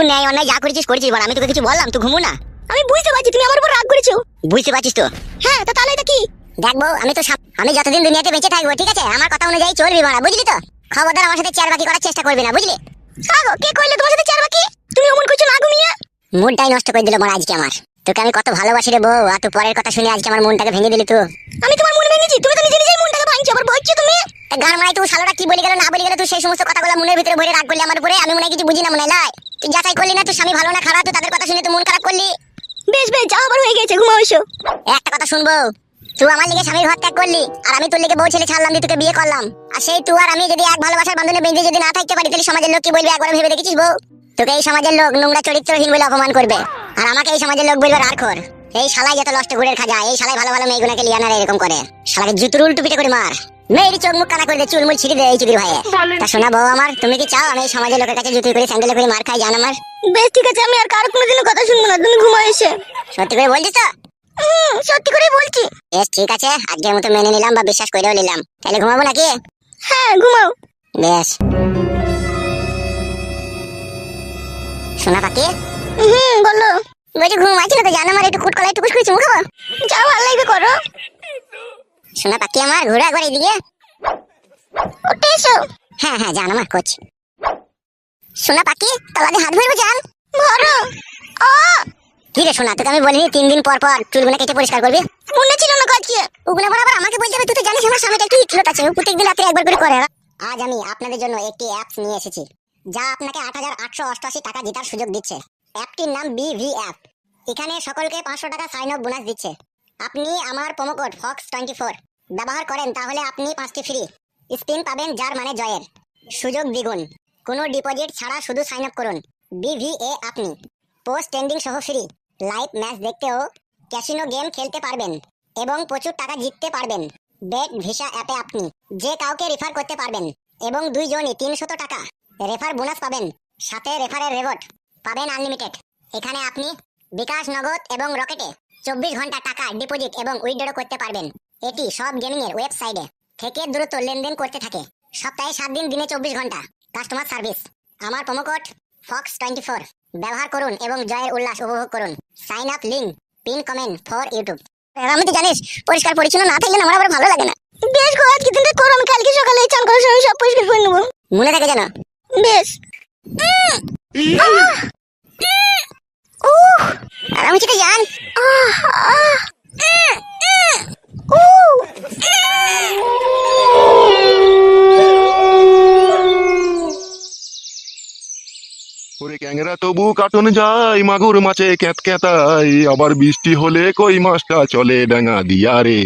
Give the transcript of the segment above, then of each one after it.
তুই ন্যায় অন্যায় যা করেছিস করেছিস বল আমি তোকে কিছু বললাম তুই ঘুমু না আমি বুঝতে পারছি তুমি আমার উপর রাগ করেছ। বুঝতে পারছিস তো। হ্যাঁ তা তাহলে এটা কি? দেখব আমি তো আমি যতদিন দুনিয়াতে বেঁচে থাকব ঠিক আছে? আমার কথা অনুযায়ী চলবি বাড়া বুঝলি তো? খবরদার আমার সাথে চেয়ার বাকি করার চেষ্টা করবি না বুঝলি? আগো কে কইলে তোমার সাথে চার বাকি তুমি অমন করছ না ঘুমিয়ে মুডটাই নষ্ট করে দিল মারা আজকে আমার। তোকে আমি কত ভালোবাসি রে বউ আর তুই পরের কথা শুনে আজকে আমার মনটাকে ভেঙে দিলি তুই আমি তোমার মন ভেঙেছি তুমি আবার বলছো তুমি? গান মারাই তুই শালোটা কি বলে গেল না বলে গেল তুই সেই সমস্ত কথাগুলো মনের ভিতরে ভরে রাগ করলি আমার উপরে। আমি মনে কিছু বুঝি না মনে লাই। তুই যাচাই করলি না তুই স্বামী ভালো না খারাপ তুই তাদের কথা শুনে তুই মন খারাপ করলি? বেশ বেশ যা আবার হয়ে গেছে ঘুমাও এসো। একটা কথা শুনব। তুই আমার লিগে স্বামীর ঘর ত্যাগ করলি আর আমি তোর লিগে বউ ছেলে ছাড়লাম দিয়ে তোকে বিয়ে করলাম। আর সেই তুই আর আমি যদি এক ভালোবাসার বন্ধনে বেঁধে যদি না থাকতে পারি তাহলে সমাজের লোক কি বলবে? একবার ভেবে দেখেছিস বউ? তোকে এই সমাজের লোক নোংরা চরিত্রহীন বলে অপমান করবে। আর আমাকে এই সমাজের লোক বলবে রাখর এই শালাই যত লষ্ট ঘুরের খাজা এই শালাই ভালো ভালো মেয়েগুলোকে লিয়ানার এরকম করে। শালাকে জুতুর উল্টু পিটে করে মার। মেয়েরই চোখ মুখ কানা করে দে চুলমুল ছিড়ে দে এই চুদির ভাইয়ে তা শোনা বউ আমার তুমি কি চাও আমি সমাজের লোকের কাছে জুতুই করে স্যান্ডেলে করে মার খাই জান আমার? বেশ ঠিক আছে আমি আর কারও কোনোদিনও কথা শুনব না তুমি ঘুমাও এসে। সত্যি করে বলছিস তো? সত্যি করে বলছি। বেশ ঠিক আছে আজকের মতো মেনে নিলাম বা বিশ্বাস করেও নিলাম। তাহলে ঘুমাবো নাকি? হ্যাঁ ঘুমাও। বেশ। শোনা পাখি? হুম বলো। বলছি ঘুম আছে না তো জানো আমার একটু কুটকলা একটু কুচকুচি মুখ খাব? যা ভালো লাগবে করো। শোনা পাখি আমার ঘুরে একবার এইদিকে। ওঠে এসো। হ্যাঁ হ্যাঁ জান আমার কোচ শোনা পাখি তলাতে হাত ভরবো জান ধরো। আ কি রে শোনা তোকে আমি বলিনি তিন দিন পর পর চুলগুলো কেটে পরিষ্কার করবি? মনে ছিল না কাজকে ওগুলো বরাবর আমাকে বলতে হবে তুই তো জানিস আমার স্বামীটা একটু ইটলত আছে? ও রাত্রে একবার করে করে। আজ আমি আপনাদের জন্য একটি অ্যাপস নিয়ে এসেছি, যা আপনাকে আট হাজার আটশো অষ্টআশি টাকা জেতার সুযোগ দিচ্ছে। অ্যাপটির নাম বিভি অ্যাপ এখানে সকলকে পাঁচশো টাকা সাইন আপ বোনাস দিচ্ছে। আপনি আমার promo code fox twenty four ব্যবহার করেন তাহলে আপনি পাঁচটি ফ্রি স্পিন পাবেন, যার মানে জয়ের। সুযোগ দ্বিগুণ। কোনো ডিপোজিট ছাড়া শুধু সাইন আপ করুন। বিভিএ আপনি। পোস্ট ট্রেন্ডিং সহ ফ্রি লাইভ ম্যাচ দেখতেও ক্যাসিনো গেম খেলতে পারবেন এবং প্রচুর টাকা জিততে পারবেন। বেট ভিসা অ্যাপে আপনি। যে কাউকে রেফার করতে পারবেন এবং দুইজনই তিনশত টাকা। রেফার বোনাস পাবেন। সাথে রেফারের রেওয়ার্ড পাবেন আনলিমিটেড এখানে আপনি বিকাশ, নগদ এবং রকেটে চব্বিশ ঘণ্টা টাকা ডিপোজিট এবং উইথড্র করতে পারবেন। এটি সব গেমিং এর ওয়েবসাইটে থেকে দ্রুত লেনদেন করতে থাকে। সপ্তাহে সাত দিন দিনে চব্বিশ ঘণ্টা। Customer service. আমার promo code fox twenty four. ব্যবহার করুন এবং জয়ের উল্লাস উপভোগ করুন। Sign up link pin comment for YouTube. আমি তো জানিস পরিষ্কার পরিচ্ছন্ন না থাকলে আমার আবার ভালো লাগে না। বেশ গো আজকে দিনটা করো আমি কালকে সকালে চান করার সময় সব পরিষ্কার করে নেব। মনে থাকে যেন। বেশ। আর আমি সেটা জান। আহ আহ। ওরে ক্যাংরা, তবু কাটন যায় মাগুর মাছে ক্যাত ক্যাতাই, আবার বৃষ্টি হলে কই মাছটা চলে ডাঙা দিয়া রে।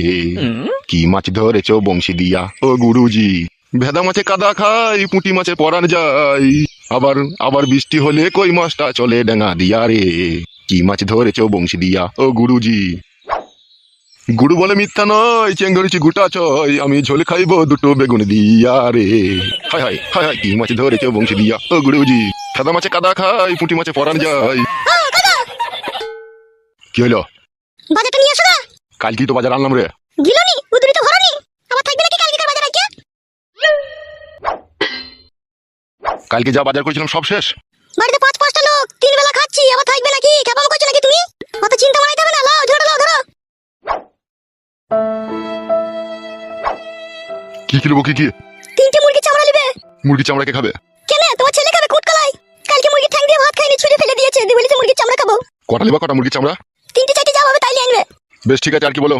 কি মাছ ধরেছ বংশী দিয়া? ও গুরুজি, ভেদা মাছে কাদা খাই, পুঁটি মাছে পরান যায় আবার আবার বৃষ্টি হলে কই মাছটা চলে ডাঙা দিয়া রে। কি মাছ ধরেছ বংশী দিয়া? ও গুরুজি গুরু বলে মিথ্যা নয় চেঙ্গরিছি গুটা ছয় আমি ঝোল খাইব দুটো বেগুন দিয়া রে। হায় হায় হায় হায় কি মাছ ধরেছ বংশী দিয়া। ও গুরুজি সাদা মাছে কাদা খাই পুঁটি মাছে পরান যায়। কি হলো বাজারটা নিয়ে আসো কাল কি তো বাজার আনলাম রে। গিলনি উদুরি তো ভরনি আবার থাকবে নাকি কালকে বাজার আইকে? কালকে যা বাজার করেছিলাম সব শেষ। বাড়িতে পাঁচ পাঁচটা লোক তিন বেলা খাচ্ছি আবার থাকবে নাকি? কেমন করছ নাকি তুমি? অত চিন্তা কি কিনবো কি কি? তিনটে মুরগি চামড়া নিবে? মুরগি চামড়া কে খাবে? কেন তোমার ছেলে খাবে কুটকলাই। কালকে মুরগি ঠ্যাং দিয়ে ভাত খাইনি ছুঁড়ে ফেলে দিয়েছে দিয়ে বলেছে মুরগির চামড়া খাব। কটা লিবা কটা মুরগি চামড়া? তিনটে চারটে যা হবে তাইলে আনবে। বেশ ঠিক আছে আর কি বলো?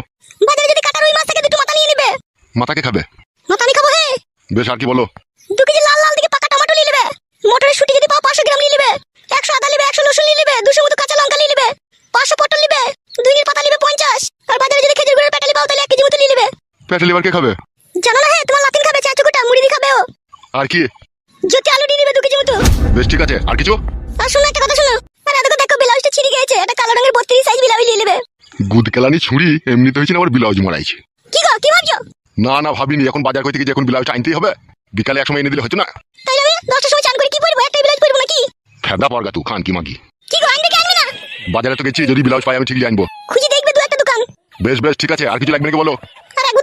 বাজারে যদি কাটা রুই মাছ থাকে দুটো মাথা নিয়ে নেবে। মাথাকে খাবে? মাথা আমি খাব হে। বেশ আর কি বলো? দু কেজি লাল লাল দিকে পাকা টমেটো নিয়ে নেবে। মটরের শুটি যদি পাও পাঁচশো গ্রাম নিয়ে নেবে। একশো আদা নেবে একশো রসুন নিয়ে নেবে। দুশো মতো কাঁচা লঙ্কা নিয়ে নেবে। পাঁচশো পটল নেবে। দুই পাতা নেবে পঞ্চাশ। আর বাজারে যদি খেজুর গুড়ের প্যাকেলি পাও তাহলে এক কেজি মতো নিয়ে নেবে। পেটে লিভার কে খাবে জানো না হে তোমার লাতিন খাবে চা চুকুটা মুড়ি দিয়ে খাবে ও। আর কি? যদি আলু নিয়ে নেবে দু কেজি মতো। বেশ ঠিক আছে। আর কিছু? আর শোনো একটা কথা শোনো। আর এদিকে দেখো ব্লাউজটা ছিঁড়ে গেছে কালো রঙের বত্রিশ সাইজ ব্লাউজ নিয়ে নেবে। গুদ কেলানি ছুরি এমনিতে হয়েছে আবার ব্লাউজ মারাইছে। কি গো কি ভাবছ? না না ভাবিনি। এখন বাজার করতে গিয়ে যে এখন ব্লাউজটা আনতেই হবে? বিকালে এক সময় এনে দিলে হতো না? তাইলে আমি দশটার সময় চান করে কি পরবো? একটাই ব্লাউজ পরবো নাকি? ফেদা পরগা তু খান কি মাগি। কি গো আনবে কি আনবে না? বাজারে তো গেছি যদি ব্লাউজ পাই আমি ঠিকই আনব খুঁজে দেখবে দু একটা দোকান। বেশ বেশ ঠিক আছে। আর কিছু লাগবে নাকি বলো? আর এক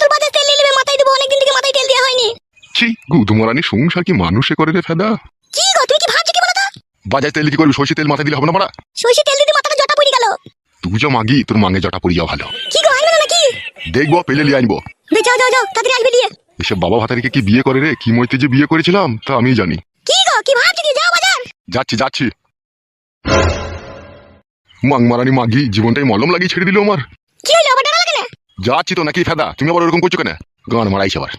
ছি গুদমরানি সংসার কি মানুষে করে রে ফেদা? বাজার তেল কি করবি সর্ষে তেল মাথায় দিলে হবে না মারা সর্ষে তেল দিতে মাথাটা জটা পড়ে গেল। তুই যা মাগি তোর মাঙে জটা পড়ি যাওয়া ভালো। কি গো নাকি? দেখব পেলে লিয়ে আনব। বে যাও যাও যাও তাড়াতাড়ি আসবে এসব বাবা ভাতারিকে কি বিয়ে করে রে? কি মইতে যে বিয়ে করেছিলাম তা আমি জানি। কি গো কি ভাবছ কি? যাও বাজার। যাচ্ছি যাচ্ছি। মাং মারানি মাগি জীবনটাই মলম লাগিয়ে ছেড়ে দিল আমার। কি হলো আবার ডরা লাগে যাচ্ছি তো নাকি ফেদা? তুমি আবার ওরকম করছ কেন? গান মারাইছে আবার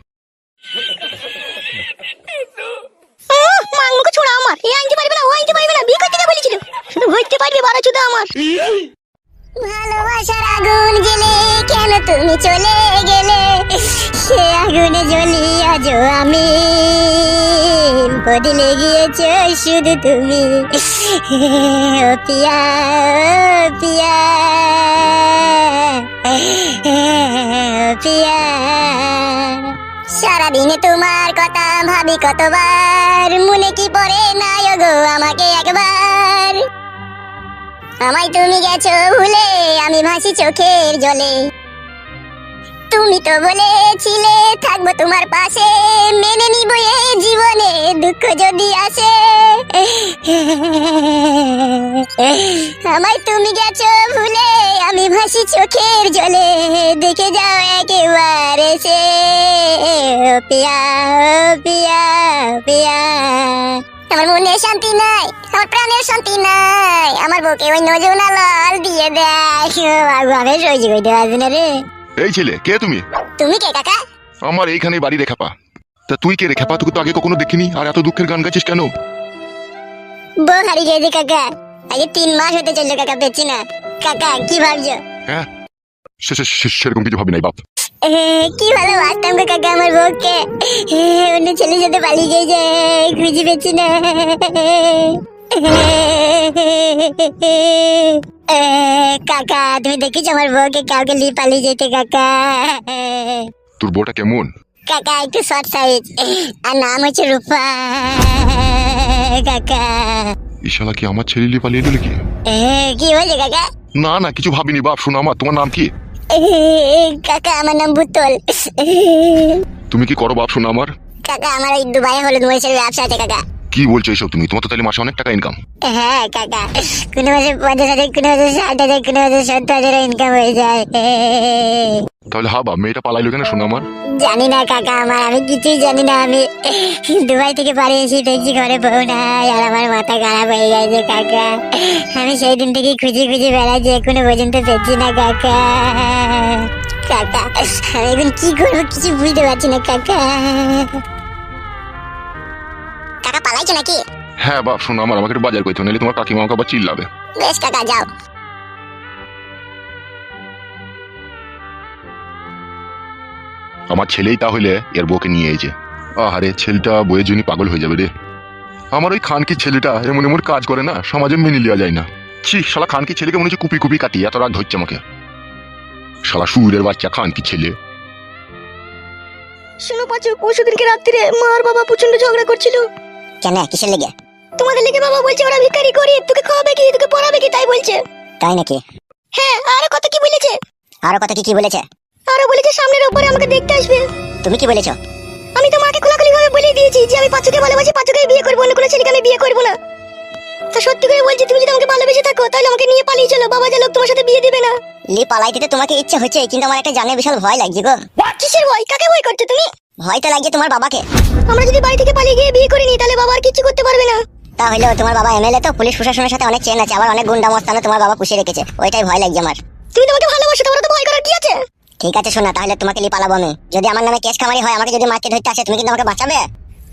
মাংমুখে ছোড়া আমার এই আনতে পারবে না, ও আনতে পারবে না বিয়ে করতে কে বলেছিল? শুধু ভরতে পারবে বারো চুদা আমার। ভালোবাসার আগুন জেলে কেন তুমি চলে গেলে? সে আগুনে জ্বলি আজ আমি। বদলে গিয়েছ শুধু তুমি। ও পিয়া ও পিয়া। পিয়া। সারাদিনে তোমার কথা ভাবি কতবার। মনে কি পড়ে না গো আমাকে একবার। আমায় তুমি গেছো ভুলে, আমি ভাসি চোখের জলে। তুমি তো বলেছিলে থাকব তোমার পাশে। মেনে নিব এই জীবনে, দুঃখ যদি আসে। আমায় তুমি গেছো ভুলে, আমি ভাসি চোখের জলে। দেখে যাও একেবারে সে পিয়া পিয়া পিয়া। আমার মনে শান্তি নাই, আমার প্রাণের শান্তি নাই। আমার বুকে ওই নজনা লাল দিয়ে দেয়। আমি সহ্য করতে পারছি রে। এই ছেলে কে তুমি তুমি কে কাকা আমার এইখানে বাড়ি রেখাপা তা তুই কে রেখাপা তোকে তো আগে কখনো দেখিনি আর এত দুঃখের গান গাইছিস কেন বউ হারিয়ে গেছে কাকা আগে তিন মাস হতে চলল কাকা পেয়েছি না কাকা কি ভাবছ হ্যাঁ সেরকম কিছু ভাবি নাই বাপ কি ভালো বাসতাম গো কাকা আমার বউকে অন্য ছেলের সাথে পালিয়ে গেছে খুঁজে পেয়েছি না কাকা তুমি দেখেছ আমার বউকে? কাউকে নিয়ে পালিয়ে যেতে কাকা। তোর বউটা কেমন? কাকা একটু শর্ট সাইজ আর নাম হচ্ছে রূপা কাকা। ইশালা কি আমার ছেলে নিয়ে পালিয়ে গেলে কি কি বলছে কাকা? না না কিছু ভাবিনি বাপ শোনো আমার তোমার নাম কি? কাকা আমার নাম বুতল তুমি কি করো বাপ শোনো আমার। কাকা আমার ওই দুবাই হলুদ মরিচের ব্যবসা আছে কাকা। কি বলছো এসব তুমি? তোমার তো তাহলে মাসে অনেক টাকা ইনকাম হ্যাঁ কাকা। কোনো মাসে পঞ্চাশ হাজার কোনো মাসে ষাট হাজার কোনো মাসে সত্তর হাজার ইনকাম হয়ে যায়। তাহলে হা বাপ মেয়েটা পালাইলো কেন শোনো আমার? জানি না কাকা আমার। আমি কিছুই জানি না আমি দুবাই থেকে বাড়ি এসে দেখছি ঘরে বউ নাই আর আমার মাথা খারাপ হয়ে গেছে কাকা। আমি সেই দিন থেকে খুঁজে খুঁজে বেড়াচ্ছি এখনও পর্যন্ত পেয়েছি না কাকা। কাকা আমি এখন কি করব কিছু বুঝতে পারছি না কাকা। কাকা পালাইছো নাকি? হ্যাঁ বাপ শোনো আমার আমাকে একটু বাজার করতে হবে, নাহলে তোমার কাকিমা আমাকে আবার চিল্লাবে। বেশ কাকা যাও। আমার ছেলেই তাহলে এর বউকে নিয়ে এসেছে আহারে ছেলেটা বইয়ের জন্য পাগল হয়ে যাবে রে। আমার ওই খানকি ছেলেটা এমন এমন কাজ করে না সমাজে মেনে নেওয়া যায় না। ছি শালা খানকি ছেলেকে মনে হচ্ছে কুপি কুপি কাটি এত রাগ ধরছে আমাকে। শালা সুরের বাচ্চা খানকি ছেলে। শোনো পাচু পরশু দিনকে রাত্রিরে মা আর বাবা প্রচণ্ড ঝগড়া করছিল। কেন? কিসের লেগে? তোমাদের লেগে বাবা বলছে ওরা ভিখারি করি তোকে খাওয়াবে কি? তোকে পড়াবে কি? তাই বলছে। তাই নাকি? হ্যাঁ আরও কত কি বলেছে? আরও কথা কি কি বলেছে? আরও বলেছে সামনের ওপরে আমাকে দেখতে আসবে। তুমি কি বলেছ? আমি তো মাকে খোলাখুলি ভাবে বলে দিয়েছি যে আমি পাঁচুকে ভালোবাসি পাঁচুকে বিয়ে করব অন্য কোনো ছেলেকে আমি বিয়ে করব না। তা সত্যি করে বলছি তুমি যদি আমাকে ভালোবেসে থাকো তাহলে আমাকে নিয়ে পালিয়ে চলো। বাবা যা লোক তোমার সাথে বিয়ে দিবে না। লি পালাইতে তোমাকে ইচ্ছে হচ্ছে কিন্তু আমার একটা জানে বিশাল ভয় লাগছে গো। কিসের ভয়? কাকে ভয় করছ তুমি? ভয় তো লাগছে তোমার বাবাকে। আমরা যদি বাড়ি থেকে পালিয়ে গিয়ে বিয়ে করি নি তাহলে বাবা আর কিছু করতে পারবে না। তাহলে তোমার বাবা এমএলএ তো পুলিশ প্রশাসনের সাথে অনেক চেন আছে আবার অনেক গুন্ডা মস্তানো তোমার বাবা পুষে রেখেছে। ওইটাই ভয় লাগছে আমার। তুমি তোমাকে ভালোবাসো তোমার তো ভয় করার কি আছে? ঠিক আছে শোনা তাহলে তোমাকে লি পালাবো আমি। যদি আমার নামে কেস খামারি হয় আমাকে যদি মারতে ধরতে আসে তুমি কিন্তু আমাকে বাঁচাবে?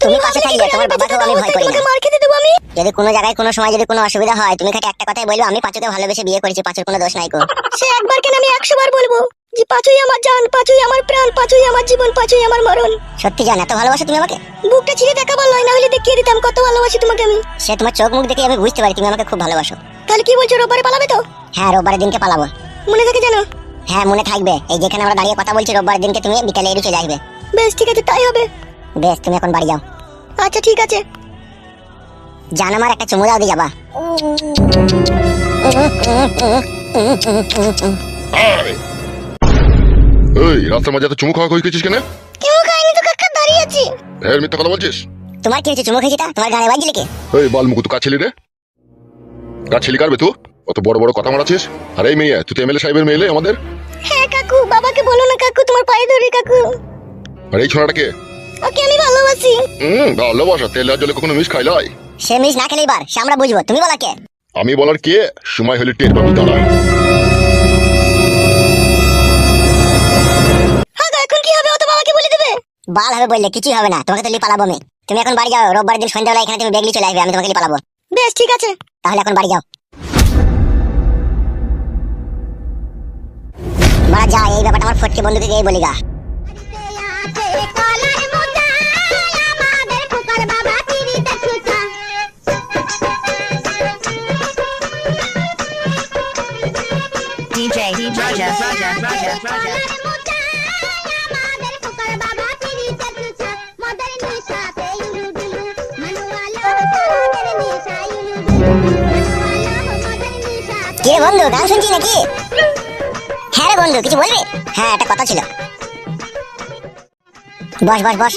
তুমি পাশে থাকবে তোমার বাবাকেও আমি ভয় করি না। মার খেতে দেবো আমি? যদি কোনো জায়গায় কোনো সময় যদি কোনো অসুবিধা হয় তুমি খালি একটা কথাই বলবে আমি পাঁচুকে ভালোবেসে বিয়ে করেছি পাঁচুর কোনো দোষ নাই গো সে একবার কেন আমি একশো বার বলব? যে পাঁচুই আমার জান পাঁচুই আমার প্রাণ পাঁচুই আমার জীবন পাঁচুই আমার মরণ। সত্যি জান এত ভালোবাসো তুমি আমাকে? বুকটা ছিঁড়ে দেখাবার নয় না হলে দেখিয়ে দিতাম কত ভালোবাসি তোমাকে আমি। সে তোমার চোখ মুখ দেখে আমি বুঝতে পারি তুমি আমাকে খুব ভালোবাসো। তাহলে কি বলছো রোববারে পালাবে তো? হ্যাঁ রোববারের দিনকে পালাবো। মনে থাকে জানো হ্যাঁ মনে থাকবে। এই যেখানে আমরা দাঁড়িয়ে কথা বলছি রোববার দিনকে তুমি বিকালে এড়িয়ে চলে আসবে। বেশ ঠিক আছে তাই হবে। বেশ তুমি এখন বাড়ি যাও। আচ্ছা ঠিক আছে। জান আমার একটা চুমু দাও দিয়ে যাবা। এই রাস্তার মাঝে এত চুমু খাওয়া কই কেছিস কেন? কেউ খাইনি তো কাকা দাঁড়িয়ে আছি। হ্যাঁ মিথ্যা কথা বলছিস? তোমার কি হয়েছে চুমু খেয়েছিটা তোমার গানে বাজলি কি? এই বাল মুকুতু কাছেলি রে? কার ছেলে কারবে তুই? অত বড় বড় কথা মারাছিস আরে এই মেয়ে তুই তো এমএলএ সাহেবের মেয়ে আমাদের। হ্যাঁ কাকু বাবাকে বলো না কাকু তোমার পায়ে ধরি কাকু। আর এই ছোড়াটাকে ওকে আমি ভালোবাসি। হুম ভালোবাসা তেল আর জলে কখনো লাই সে মিস না খেলে এবার সে আমরা বুঝব। তুমি বলা কে? আমি বলার কে? সময় হলে টের পাবি দাঁড়া হ্যাঁ এখন কি হবে? ও তো বাবাকে বলে দেবে। বাল হবে বললে কিছুই হবে না। তোমাকে তো পালাবো আমি। তুমি এখন বাড়ি যাও রোববার দিন সন্ধ্যাবেলা এখানে তুমি বেগলি চলে আসবে আমি তোমাকে পালাবো বেশ ঠিক আছে। তাহলে এখন বাড়ি যাও। বাড়া যা এই ব্যাপারটা আমার ফটকে বন্ধুকে গিয়ে বলি গা DJ, DJ, Raja, Raja, Raja, Raja. কি বন্ধু গান শুনছি নাকি? হ্যাঁ রে বন্ধু কিছু বলবি? হ্যাঁ একটা কথা ছিল। বস বস বস।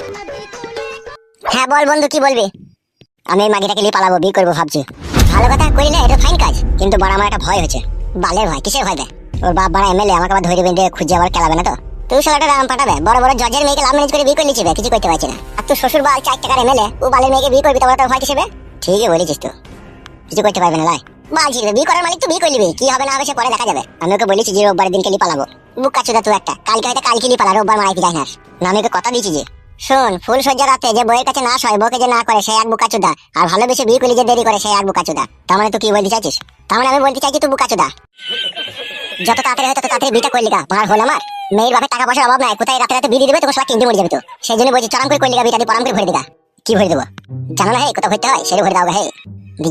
হ্যাঁ বল বন্ধু কি বলবি? আমি এই মাগিটাকে নিয়ে পালাবো বিয়ে করব ভাবছি। ভালো কথা করি না এটা ফাইন কাজ কিন্তু বড় আমার একটা ভয় হচ্ছে বালের ভয়, কিসের ভয় ওর বাপ বাড়া এমএলএ, আমাকে আবার ধরে বেঁধে খুঁজে আবার খেলাবে না তো? তুই শালাটা রাম পাঠাবে, বড় বড় জজের মেয়েকে লাভ ম্যারেজ করে বিয়ে করে নিচ্ছে কিছু করতে পারছি না। আর তুই শ্বশুর বাল চার টাকার এমএলএ, ও বালের মেয়েকে বিয়ে করবি তোমার তোর ভয় কিসেবে ঠিকই বলেছিস তো। কিছু করতে পারবে না, লাই। বাল বিয়ে করার মালিক তুই বিয়ে করে কি হবে না হবে সে পরে দেখা যাবে। আমি ওকে বলেছি যে রোববার দিনকে পালাবো বুক কাচুদা তুই একটা, কালকে হয়তো কালকে লিয়ে পালা রোববার মারাই না না, আমি ওকে কথা দিয়েছি যে শোন, ফুল সজ্জা রাতে যে বইয়ের কাছে না সয় বউকে যে না করে, সে এক বুকাচুদা। আর ভালোবেসে বিয়ে করলে যে দেরি করে, সে এক বুকাচুদা। তার মানে তুই কি বলতে চাইছিস? তার মানে আমি বলতে চাইছি তুই বুকাচুদা। যত তাড়াতাড়ি হয় তত তাড়াতাড়ি বিটা করলি গা, ভার হল আমার। মেয়ের বাপের টাকা পয়সার অভাব নাই, কোথায় রাতে রাতে বিয়ে দেবে, তোকে সবাই কিনতে মরে যাবে তো। সেই জন্য বলছি, চরম করে করলি গা বিটা দিয়ে পরাম করে ভরে দিগা কি ভরে দেবো? জানো না হে, কোথাও ভরতে হয়? সেটা ভরে দাও হে।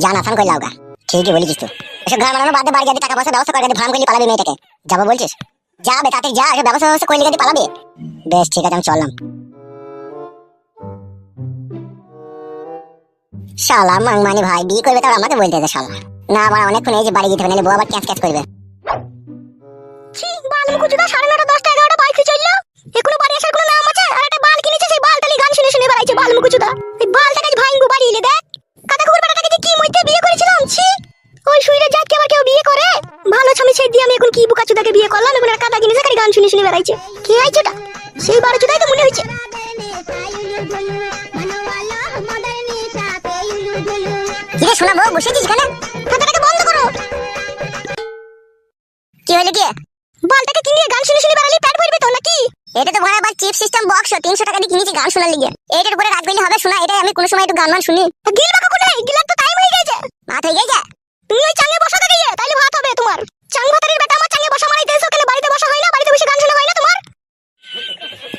জান আসান করে দাও গা। ঠিকই বলেছিস তুই। এসব ঘর বানানো বাদে বাড়ি টাকা পয়সা ব্যবস্থা করে ফার্ম করলে পালাবি মেয়েটাকে। যাব বলছিস? যাবে, তাতে যা ব্যবস্থা ব্যবস্থা করলে গাড়ি পালাবে। বেশ, ঠিক আছে, আমি চললাম। শালা মাংমানি ভাই, বিয়ে করবে তার আমাকে বলতে শালা। না, আমার অনেকক্ষণ এই যে বাড়ি যেতে হবে নাহলে বউ আবার ক্যাচ ক্যাচ করবে। ছি, বাল সাড়ে নটা দশটা, এগারোটা বাইক চলল। একটা বাল কিনেছে, সেই বালটালি গান শুনে শুনে বেড়াইছে বাল মুকুচুদা এই কি বিয়ে করেছিলাম, ছি। ওই শুইরে যাকে আবার কেউ বিয়ে করে। ভালো স্বামী সেই দিয়ে আমি এখন কি বুকাচুদাকে বিয়ে করলাম কাদা কিনেছে গান শুনে শুনে বেড়াইছে। কে আইছে ওটা? তো মনে হয়েছে। কি রে শোনা বউ, বসেছিস কেন কাদাটাকে বন্ধ করো। কি হলো কি বালটাকে কিনে গান শুনে শুনে বেড়ালি পেট ভরবে তো নাকি? এটা তো ভরা আবার চিপ সিস্টেম বক্স তিনশো টাকা দিয়ে কিনেছি গান শোনার লিগে। এটার উপরে গেলে হবে, শোনা, এটাই আমি কোনো সময় একটু গান মান শুনি। গিল বাকা কোনে গিলার তো টাইম হয়ে গেছে। ভাত হয়ে গেছে? তুমি ওই চাঙে বসা গিয়ে, তাইলে ভাত হবে তোমার। চাং ভাতারের বেটা আমার চাঙে বসা মারাইতে এসো, কেন বাড়িতে বসা হয় না? বাড়িতে বসে গান শোনা হয় না তোমার?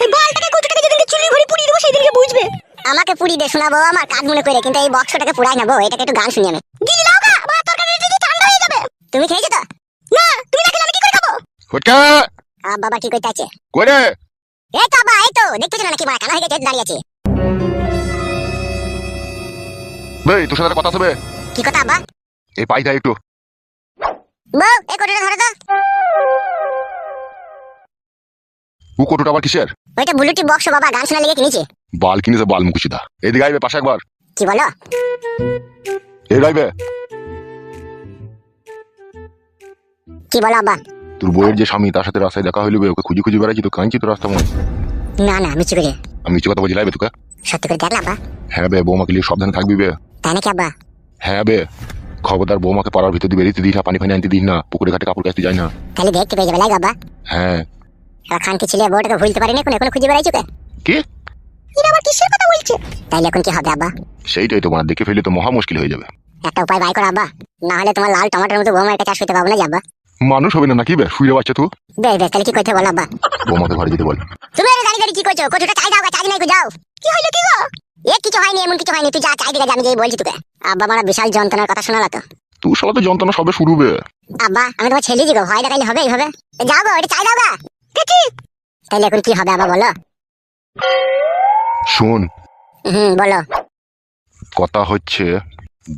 এই বালটাকে কুচটাকে যেদিনকে চুলি ভরি পুড়িয়ে দেবো সেই দিনকে বুঝবে। আমাকে পুরি দে শোনাবো আমার কাজ মনে করে কিন্তু এই বক্সটাকে পুরাই নেব এটাকে একটু গান শুনি আমি গিলি লাও গা বা তরকারি যদি ঠান্ডা হয়ে যাবে। তুমি খেয়েছো তো? না তুমি না খেলে আমি কি করে খাব? ফটকা! আ বাবা কি করতে আছে? করে! এই তো বাবা এই তো দেখতেছো না নাকি মা? কানা হয়ে গেছে দাঁড়িয়ে আছে। ভাই তোর সাথে কথা হবে কি কথা আব্বা? এই পাই দেয় একটু। বউ এই কোটোটা ধরে তো। ও কোটোটা আবার কিসের? ওইটা ব্লুটুথ বক্স বাবা গান শোনা লিগে কিনেছি। বাল কিনেছে বাল মুকুচিদা। এদিকে আইবে পাশে একবার। কি বলো? এই গাইবে কি বলো আব্বা? তোর বইয়ের যে স্বামী তার সাথে রাস্তায় দেখা হইলবে ওকে খুঁজি খুঁজি বেড়াচ্ছি তো কাঁদছি তো রাস্তা মনে না না মিছি করে। আমি কিছু কথা লাইবে তোকে? সত্যি করে দেখলা আব্বা? হ্যাঁ বে বৌমাকে নিয়ে সাবধানে থাকবি বে। তাই নাকি আব্বা? হ্যাঁ বে খবরদার বৌমাকে পাড়ার ভিতর দিয়ে বেরিয়ে দিস না পানি ফানি আনতে দিস না পুকুরে ঘাটে কাপড় কাচতে যাই না। তাহলে দেখতে পেয়ে যাবে আব্বা। হ্যাঁ। আর খানকে ছেলে বউটাকে ভুলতে পারিনি এখন খুঁজে বেড়াইছো কে? কি? আবার কিসের কথা বলছে? তাইলে এখন কি হবে আব্বা? সেইটাই তো মানে দেখে ফেলে তো মহা মুশকিল হয়ে যাবে। একটা উপায় বাই করো আব্বা। না হলে তোমার লাল টমাটোর মতো বৌমার কাছে শুতে পাবো না যাব্বা মানুষ হবে না নাকি বে? শুয়ে বাচ্চা তুই বেশ বেশ তাহলে কি করতে বলো আব্বা? বৌমাকে ঘরে যেতে বল। তুমি আরে দাঁড়িয়ে দাঁড়িয়ে কি করছ? কচুটা চাই দাও চাই নাই গো, যাও। কি হইল কি গো? এ কিছু হয়নি এমন কিছু হয়নি। তুই যা চাই দিকে আমি যেই বলছি তোকে। আব্বা আমার বিশাল যন্ত্রণার কথা শোনালো তো। তুই সালা তো যন্ত্রণা সবে শুরু বে। আব্বা আমি তোমার ছেলে দিগো ভয় দেখাইলে হবে এইভাবে? যাও গো এটা চাই দাও গা। কি তাহলে এখন কি হবে আব্বা বলো? শোন। হুম বলো। কথা হচ্ছে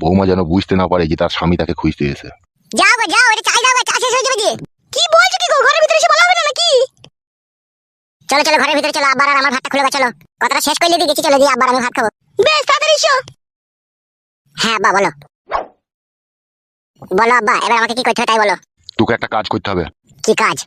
বৌমা যেন বুঝতে না পারে যে তার স্বামী তাকে খুঁজতে এসে যাও গো যাও এটা চাই দাও গা চা শেষ হয়ে যাবে যে। কি বলছো কি গো ঘরের ভিতরে এসে বলা হবে না নাকি? চলো চলো ঘরের ভিতরে চলো আব্বার আর আমার ভাতটা খুলে গা, চলো। কথাটা শেষ করলে দিয়ে গেছি চলো দিয়ে আব্বার আমি ভাত খাব। বেশ তাড়াতাড়ি এসো। হ্যাঁ আব্বা বলো। বলো আব্বা এবার আমাকে কি করতে হবে তাই বলো। তোকে একটা কাজ করতে হবে। কি কাজ?